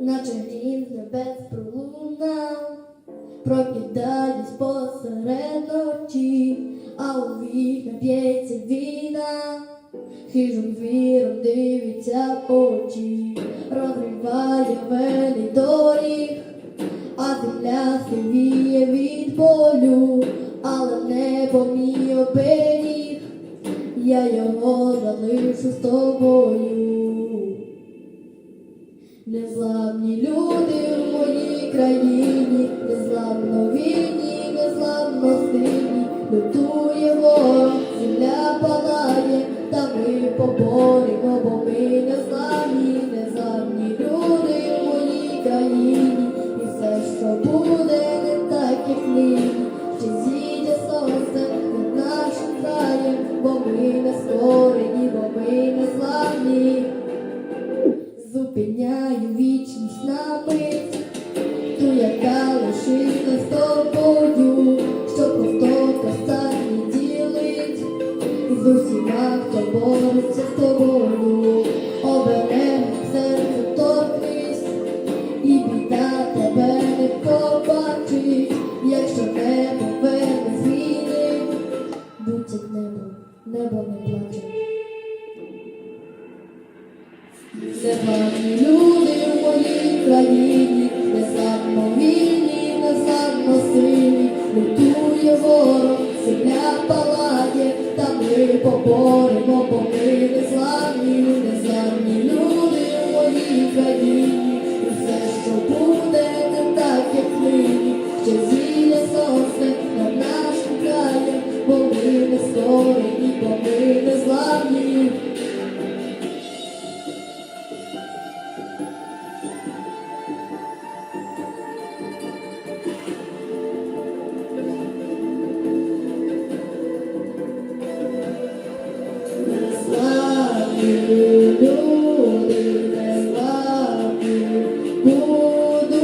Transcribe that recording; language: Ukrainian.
наче грім з небес пролунав, прокидаюсь посеред ночі, а у вікна б'ється війна, хижим звіром дивиться очі, розриває вени доріг, а земля сивіє від болю, але небо мій оберіг, я його залишу з тобою. Незламні люди в моїй країні, незламно вільні, незламно сині, лютує ворог, земля палає, та ми поборемо, бо ми незламні, незламні люди в моїй країні, і все, що буде, не так, як нині, ще зійде сонце над нашим краєм, бо ми не створені, бо ми незламні. Мить, яка лишилась з тобою, що повтор останній ділить, з усіма, хто бореться з тобою, оберег серце торкнись, і біда тебе не побачить, якщо небо верне змінить, будь як небо, небо не плаче. Незламні люди в моїй країні, ми поборемо, бо ми незламні, славні люди в моїй країні, і все, що буде, не так, як нині, ще зійде сонце над нашим краєм, бо ми не створені, бо ми люди, незламні будуть.